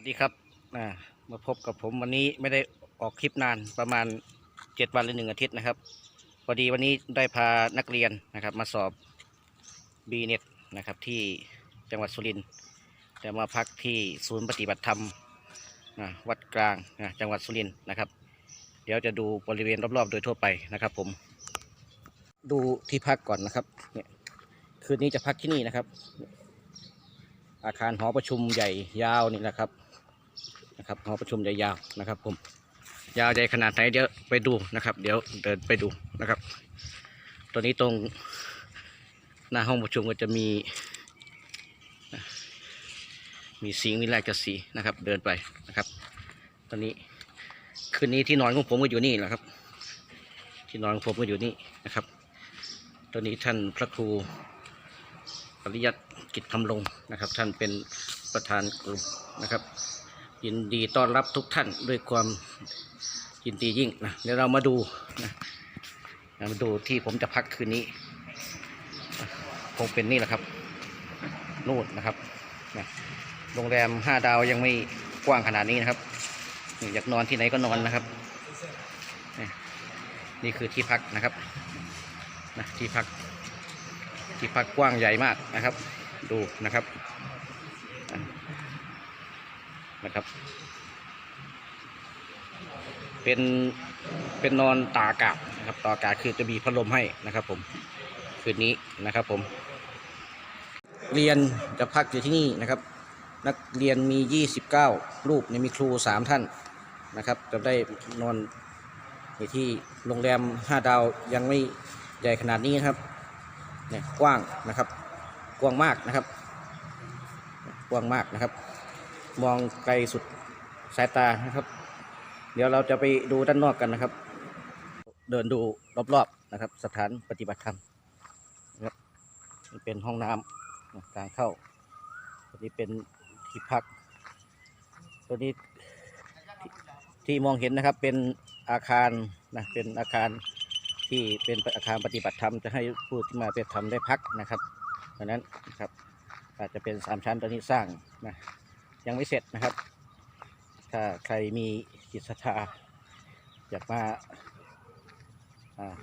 วัสดีครับอ่ามาพบกับผมวันนี้ไม่ได้ออกคลิปนานประมาณเจ็ดวันหรือหนึ่งอาทิตย์นะครับพอดีวันนี้ได้พานักเรียนนะครับ มาสอบ b ีเน็ตนะครับที่จังหวัดสุรินทร์แต่มาพักที่ศูนย์ปฏิบัติธรรมนะวัดกลางนะจังหวัดสุรินทร์นะครับ เดี๋ยวจะดูบริเวณรอบๆ โดยทั่วไปนะครับ ผม ดูที่พักก่อนนะครับเนี่ยคืนนี้จะพักที่นี่นะครับ อาคารหอประชุมใหญ่ยาวนี่แหละครับ นะครับหอประชุมใหญ่ยาวนะครับ ผมยาวใหญ่ขนาดไหนเดี๋ยวไปดูนะครับ เดี๋ยวเดินไปดูนะครับตัวนี้ตรงหน้าห้องประชุมก็จะมี มีสิงห์วิไลกสีนะครับ เดินไปนะครับ ตอนนี้คืนนี้ที่นอนของผมก็อยู่นี่แหละครับ ที่นอนของผมก็อยู่นี่นะครับ ตอนนี้ท่านพระครูปริยัติกิจคำลงนะครับ ท่านเป็นประธานกลุ่มนะครับ ยินดีต้อนรับทุกท่านด้วยความยินดียิ่งนะเดี๋ยวเรามาดูนะมาดูที่ผมจะพักคืนนี้คงเป็นนี่แหละครับนู่นนะครับนะโรงแรมห้าดาวยังไม่กว้างขนาดนี้นะครับอยากนอนที่ไหนก็นอนนะครับ นี่คือที่พักนะครับนะที่พักที่พักกว้างใหญ่มากนะครับ ดูนะครับ นะครับ เป็นเป็นนอนตากอากาศนะครับตากอากาศคือจะมีพัดลมให้นะครับ ผมคืนนี้นะครับ ผม เรียนจะพักอยู่ที่นี่นะครับ นักเรียนมี 29 รูปเนี่ยมีครู 3 ท่านนะครับ จะได้นอนในที่โรงแรม 5 ดาวยังไม่ใหญ่ขนาดนี้นะครับเนี่ยกว้างนะครับ กว้างมากนะครับ กว้างมากนะครับ มองไกลสุดสายตานะครับ เดี๋ยวเราจะไปดูด้านนอกกันนะครับ เดินดูรอบๆนะครับ สถานปฏิบัติธรรมนะครับนี่เป็นห้องน้ำทางเข้าตัวนี้เป็นที่พัก ตัวนี้ที่มองเห็นนะครับเป็นอาคารนะเป็นอาคารที่เป็นอาคารปฏิบัติธรรมจะให้ผู้ที่มาปฏิบัติธรรมได้พักนะครับดังนั้นนะครับอาจจะเป็นสามชั้นตอนนี้สร้างนะ ยังไม่เสร็จนะครับ ถ้าใครมีจิตศรัทธาอยากมาา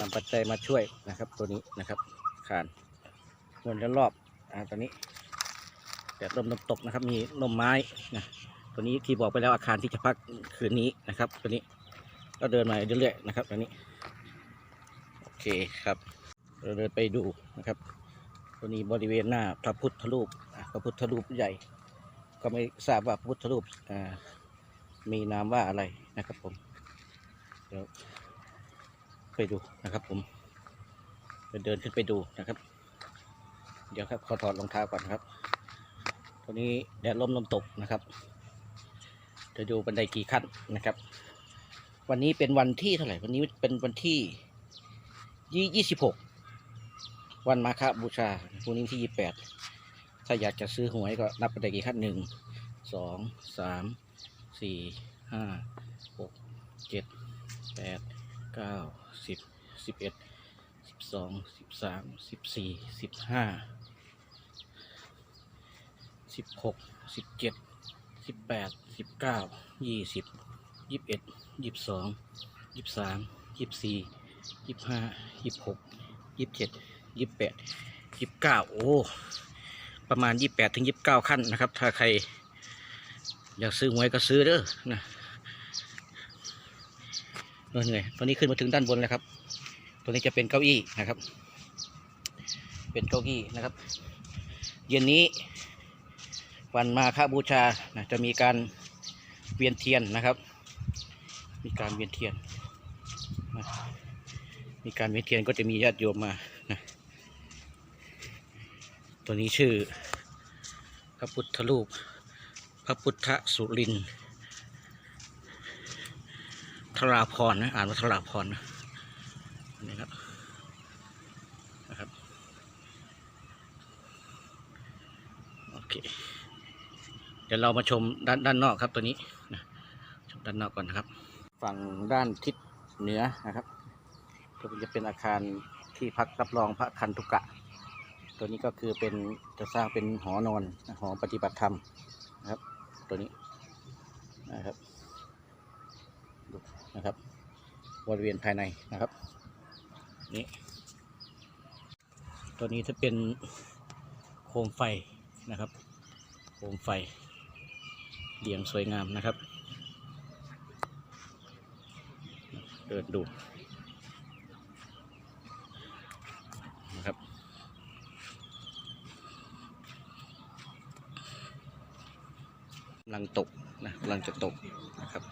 นำปัจจัยมาช่วยนะครับ ตัวนี้นะครับอาคารนวนรอบๆอ่าตอนนี้แดดลมน้ำตกนะครับ มีลมไม้นะตัวนี้ที่บอกไปแล้วอาคารที่จะพักคืนนี้นะครับ ตัวนี้ก็เดินมาเรื่อยๆนะครับอันนี้โอเคครับเราเดินไปดูนะครับ ตัวนี้บริเวณหน้าพระพุทธรูป ระพุทธรูปใหญ่ ก็ไม่ทราบว่าพระพุทธรูปมีนามว่าอะไรนะครับผมเดี๋ยวไปดูนะครับผมเดินขึ้นไปดูนะครับ เดี๋ยวครับขอถอดรองเท้าก่อนครับตัวนี้แดดลมลมตกนะครับจะดูบันไดกี่ขั้นนะครับ วันนี้เป็นวันที่เท่าไหร่วันนี้เป็นวันที่ยี่ยี่สิบหกวันมาฆบูชาพรุ่งนี้ที่ยี่แปด ถ้าอยากจะซื้อหวยก็นับไปได้กี่ขั้นหนึ่งสองสามสี่ห้าหกเจ็ดแปดเก้าสิบสิบเอ็ดสิบสองสิบสามสิบสี่สิบห้าสิบหกสิบเจ็ดสิบแปดสิบเก้ายี่สิบยี่สิบเอ็ดยี่สิบสองยี่สิบสามยี่สิบสี่ยี่สิบห้ายี่สิบหกยี่สิบเจ็ดยี่สิบแปดยี่สิบเก้าโอ้ ประมาณยี่สิบแปดถึงยี่สิบเก้าขั้นนะครับ ถ้าใคร อยากซื้อหวยก็ซื้อเด้อนะนั่นไงตอนนี้ขึ้นมาถึงด้านบนแล้วครับ ตัวนี้จะเป็นเก้าอี้นะครับ เป็นเก้าอี้นะครับ เย็นนี้วันมาฆบูชานะจะมีการเวียนเทียนนะครับ มีการเวียนเทียนนะมีการเวียนเทียนก็จะมีญาติโยมมา ตัวนี้ชื่อ พระพุทธรูป พระพุทธสุรินทร์ทราพรนะอ่านว่าทราพรนะนนี่ครับนะครับโอเคเดี๋ยวเรามาชมด้านด้านนอกครับตัวนี้นะชมด้านนอกก่อนนะครับ ฝั่งด้านทิศเหนือนะครับก็จะเป็นอาคารที่พักรับรองพระคันธุกะ ตัวนี้ก็คือเป็นจะสร้างเป็นหอนอนหอปฏิบัติธรรมนะครับ ตัวนี้นะครับดูนะครับบริเวณภายในนะครับนี่ตัวนี้จะเป็นโคมไฟนะครับ โคมไฟเรียงสวยงามนะครับ เดินดูนะครับ กำลังตกนะกำลังจะตกนะครับ